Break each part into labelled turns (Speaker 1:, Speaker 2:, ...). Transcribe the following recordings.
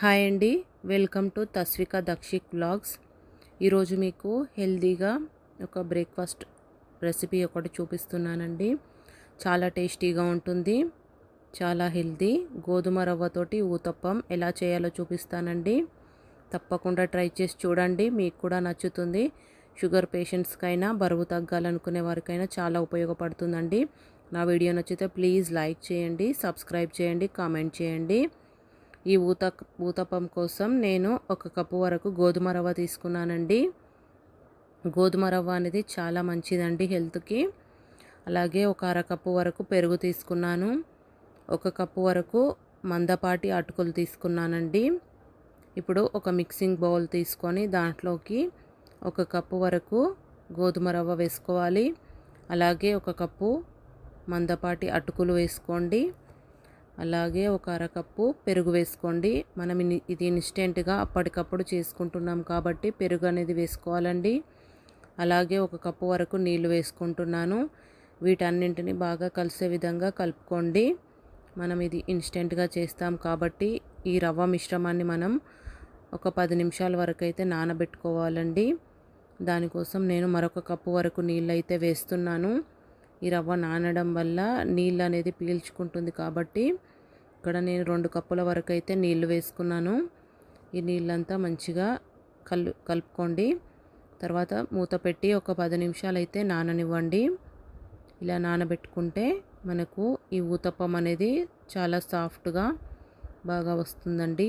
Speaker 1: Hi అండి. Welcome to Tasvika Dakshik blogs ఈరోజు మీకు హెల్దీగా ఒక బ్రేక్ఫాస్ట్ రెసిపీ ఒకటి చూపిస్తున్నానండి. చాలా టేస్టీగా ఉంటుంది. చాలా హెల్దీ. గోధుమ రవ్వతోటి ఊతప్పం ఎలా చేయాలో చూపిస్తానండి. తప్పకుండా ట్రై చేసి చూడండి. మీకు కూడా నచ్చుతుంది. షుగర్ పేషెంట్స్కైనా బరువు తగ్గాలనుకునే వారికైనా చాలా ఉపయోగపడుతుందండి. నా వీడియో నచ్చితే ప్లీజ్ లైక్ చేయండి సబ్స్క్రైబ్ చేయండి కామెంట్ చేయండి. ఈ ఊత ఊతపం కోసం నేను ఒక కప్పు వరకు గోధుమ రవ్వ తీసుకున్నానండి. గోధుమ రవ్వ అనేది చాలా మంచిదండి హెల్త్కి. అలాగే ఒక అరకప్పు వరకు పెరుగు తీసుకున్నాను. ఒక కప్పు వరకు మందపాటి అటుకులు తీసుకున్నానండి. ఇప్పుడు ఒక మిక్సింగ్ బౌల్ తీసుకొని దాంట్లోకి ఒక కప్పు వరకు గోధుమ రవ్వ వేసుకోవాలి. అలాగే ఒక కప్పు మందపాటి అటుకులు వేసుకోండి. అలాగే ఒక అరకప్పు పెరుగు వేసుకోండి. మనం ఇది ఇన్స్టెంట్గా అప్పటికప్పుడు చేసుకుంటున్నాం కాబట్టి పెరుగు అనేది వేసుకోవాలండి. అలాగే ఒక కప్పు వరకు నీళ్ళు వేసుకుంటున్నాను. వీటన్నింటిని బాగా కలిసే విధంగా కలుపుకోండి. మనం ఇది ఇన్స్టెంట్గా చేస్తాం కాబట్టి ఈ రవ్వ మిశ్రమాన్ని మనం ఒక పది నిమిషాల వరకు అయితే నానబెట్టుకోవాలండి. దానికోసం నేను మరొక కప్పు వరకు నీళ్ళు అయితే వేస్తున్నాను. ఈ రవ్వ నానడం వల్ల నీళ్ళు అనేది పీల్చుకుంటుంది కాబట్టి ఇక్కడ నేను రెండు కప్పుల వరకు అయితే నీళ్ళు వేసుకున్నాను. ఈ నీళ్ళంతా మంచిగా కల్ కలుపుకోండి. తర్వాత మూత పెట్టి ఒక పది నిమిషాలు అయితే నాననివ్వండి. ఇలా నానబెట్టుకుంటే మనకు ఈ ఊతప్పం అనేది చాలా సాఫ్ట్గా బాగా వస్తుందండి.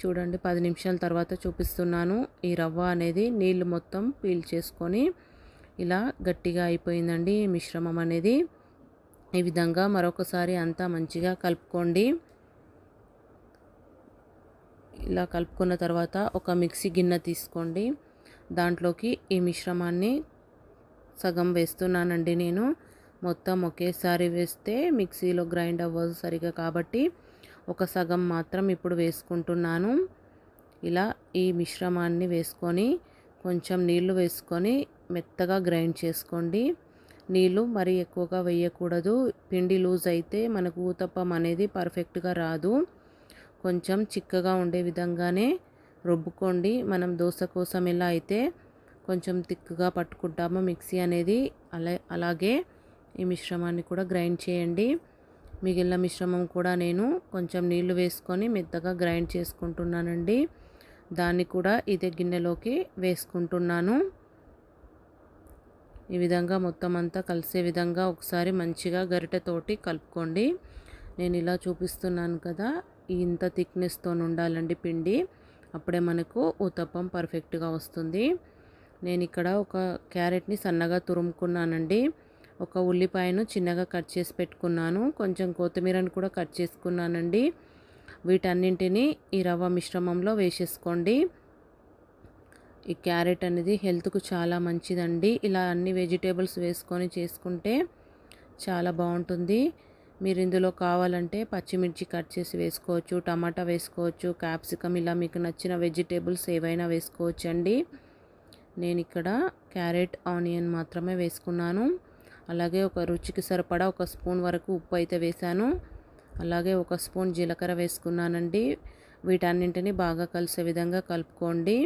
Speaker 1: చూడండి పది నిమిషాల తర్వాత చూపిస్తున్నాను. ఈ రవ్వ అనేది నీళ్ళు మొత్తం పీల్చేసుకొని ఇలా గట్టిగా అయిపోయిందండి మిశ్రమం అనేది. ఈ విధంగా మరొకసారి అంతా మంచిగా కలుపుకోండి. ఇలా కలుపుకున్న తర్వాత ఒక మిక్సీ గిన్నె తీసుకోండి. దాంట్లోకి ఈ మిశ్రమాన్ని సగం వేస్తున్నానండి నేను. మొత్తం ఒకేసారి వేస్తే మిక్సీలో గ్రైండ్ అవ్వదు సరిగా కాబట్టి ఒక సగం మాత్రం ఇప్పుడు వేసుకుంటున్నాను. ఇలా ఈ మిశ్రమాన్ని వేసుకొని కొంచెం నీళ్ళు వేసుకొని మెత్తగా గ్రైండ్ చేసుకోండి. నీళ్ళు మరీ ఎక్కువగా వేయకూడదు. పిండి లూజ్ అయితే మనకు ఊతప్పం అనేది పర్ఫెక్ట్గా రాదు. కొంచెం చిక్కగా ఉండే విధంగానే రుబ్బుకోండి. మనం దోశ కోసం ఎలా అయితే కొంచెం తిక్కుగా పట్టుకుంటామో మిక్సీ అనేది అలా అలాగే ఈ మిశ్రమాన్ని కూడా గ్రైండ్ చేయండి. మిగిలిన మిశ్రమం కూడా నేను కొంచెం నీళ్ళు వేసుకొని మెత్తగా గ్రైండ్ చేసుకుంటున్నానండి. దాన్ని కూడా ఇదే గిన్నెలోకి వేసుకుంటున్నాను. ఈ విధంగా మొత్తం అంతా కలిసే విధంగా ఒకసారి మంచిగా గరిటెతోటి కలుపుకోండి. నేను ఇలా చూపిస్తున్నాను కదా ఇంత థిక్నెస్తో ఉండాలండి పిండి. అప్పుడే మనకు ఉతప్పం పర్ఫెక్ట్గా వస్తుంది. నేను ఇక్కడ ఒక క్యారెట్ని సన్నగా తురుముకున్నానండి. ఒక ఉల్లిపాయను చిన్నగా కట్ చేసి పెట్టుకున్నాను. కొంచెం కొత్తిమీరను కూడా కట్ చేసుకున్నానండి. వీటన్నింటినీ ఈ రవ్వ మిశ్రమంలో వేసేసుకోండి. ఈ క్యారెట్ అనేది హెల్త్కు చాలా మంచిదండి. ఇలా అన్ని వెజిటేబుల్స్ వేసుకొని చేసుకుంటే చాలా బాగుంటుంది. మీరు ఇందులో కావాలంటే పచ్చిమిర్చి కట్ చేసి వేసుకోవచ్చు టమాటా వేసుకోవచ్చు క్యాప్సికమ్ ఇలా మీకు నచ్చిన వెజిటేబుల్స్ ఏవైనా వేసుకోవచ్చు అండి నేను ఇక్కడ క్యారెట్ ఆనియన్ మాత్రమే వేసుకున్నాను. అలాగే ఒక రుచికి సరిపడా ఒక స్పూన్ వరకు ఉప్పు అయితే వేశాను. అలాగే ఒక స్పూన్ జీలకర్ర వేసుకున్నానండి. వీటన్నింటినీ బాగా కలిసే విధంగా కలుపుకోండి.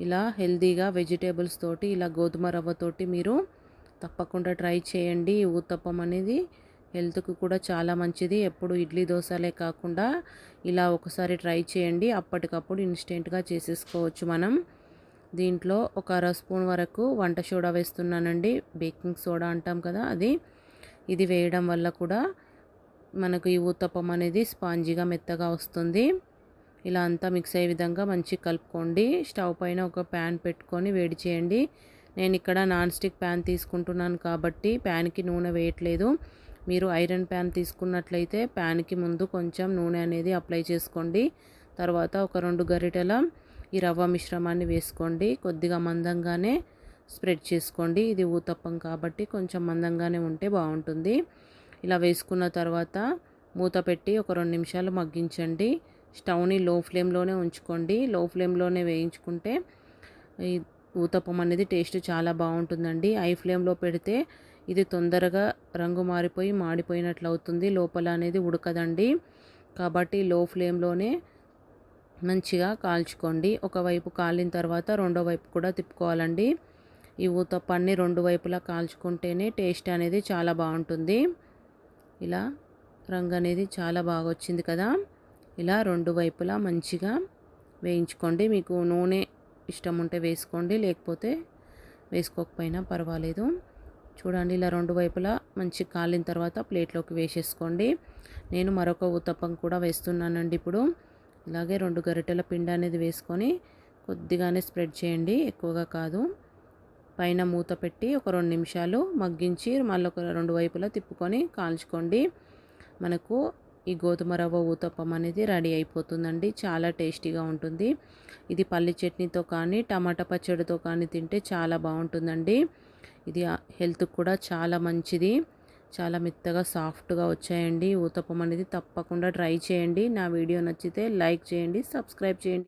Speaker 1: ఇలా హెల్తీగా వెజిటేబుల్స్ తోటి ఇలా గోధుమ రవ్వతోటి మీరు తప్పకుండా ట్రై చేయండి. ఊతప్పం అనేది హెల్త్కు కూడా చాలా మంచిది. ఎప్పుడు ఇడ్లీ దోశలే కాకుండా ఇలా ఒకసారి ట్రై చేయండి. అప్పటికప్పుడు ఇన్స్టెంట్గా చేసేసుకోవచ్చు మనం. దీంట్లో ఒక అర స్పూన్ వరకు వంట సోడా వేస్తున్నానండి. బేకింగ్ సోడా అంటాం కదా అది. ఇది వేయడం వల్ల కూడా మనకు ఈ ఊతప్పం అనేది స్పాంజీగా మెత్తగా వస్తుంది. ఇలా అంతా మిక్స్ అయ్యే విధంగా మంచిగా కలుపుకోండి. స్టవ్ పైన ఒక ప్యాన్ పెట్టుకొని వేడి చేయండి. నేను ఇక్కడ నాన్ స్టిక్ ప్యాన్ తీసుకుంటున్నాను కాబట్టి ప్యాన్కి నూనె వేయట్లేదు. మీరు ఐరన్ ప్యాన్ తీసుకున్నట్లయితే ప్యాన్కి ముందు కొంచెం నూనె అనేది అప్లై చేసుకోండి. తర్వాత ఒక రెండు గరిటెల ఈ రవ్వ మిశ్రమాన్ని వేసుకోండి. కొద్దిగా మందంగానే స్ప్రెడ్ చేసుకోండి. ఇది ఊతప్పం కాబట్టి కొంచెం మందంగానే ఉంటే బాగుంటుంది. ఇలా వేసుకున్న తర్వాత మూత పెట్టి ఒక రెండు నిమిషాలు మగ్గించండి. స్టవ్ని లో ఫ్లేమ్లోనే ఉంచుకోండి. లో ఫ్లేమ్లోనే వేయించుకుంటే ఈ ఊతప్పం అనేది టేస్ట్ చాలా బాగుంటుందండి. హై ఫ్లేమ్లో పెడితే ఇది తొందరగా రంగు మారిపోయి మాడిపోయినట్లు అవుతుంది. లోపల అనేది ఉడకదండి. కాబట్టి లో ఫ్లేమ్లోనే మంచిగా కాల్చుకోండి. ఒకవైపు కాలిన తర్వాత రెండో వైపు కూడా తిప్పుకోవాలండి. ఈ ఊతప్పాన్ని రెండు వైపులా కాల్చుకుంటేనే టేస్ట్ అనేది చాలా బాగుంటుంది. ఇలా రంగు అనేది చాలా బాగా వచ్చింది కదా. ఇలా రెండు వైపులా మంచిగా వేయించుకోండి. మీకు నూనె ఇష్టం ఉంటే వేసుకోండి లేకపోతే వేసుకోకపోయినా పర్వాలేదు. చూడండి ఇలా రెండు వైపులా మంచి కాలిన తర్వాత ప్లేట్లోకి వేసేసుకోండి. నేను మరొక ఉత్తప్పం కూడా వేస్తున్నానండి ఇప్పుడు. ఇలాగే రెండు గరిటెల పిండి అనేది వేసుకొని కొద్దిగానే స్ప్రెడ్ చేయండి. ఎక్కువగా కాదు. పైన మూత పెట్టి ఒక రెండు నిమిషాలు మగ్గించి మళ్ళీ ఒక రెండు వైపులా తిప్పుకొని కాల్చుకోండి. మనకు ఈ గోధుమ రవ్వ ఊతప్పం అనేది రెడీ అయిపోతుందండి. చాలా టేస్టీగా ఉంటుంది. ఇది పల్లి చట్నీతో కానీ టమాటా పచ్చడితో కానీ తింటే చాలా బాగుంటుందండి. ఇది హెల్త్కి కూడా చాలా మంచిది. చాలా మెత్తగా సాఫ్ట్గా వచ్చాయండి. ఊతప్పం అనేది తప్పకుండా ట్రై చేయండి. నా వీడియో నచ్చితే లైక్ చేయండి సబ్స్క్రైబ్ చేయండి.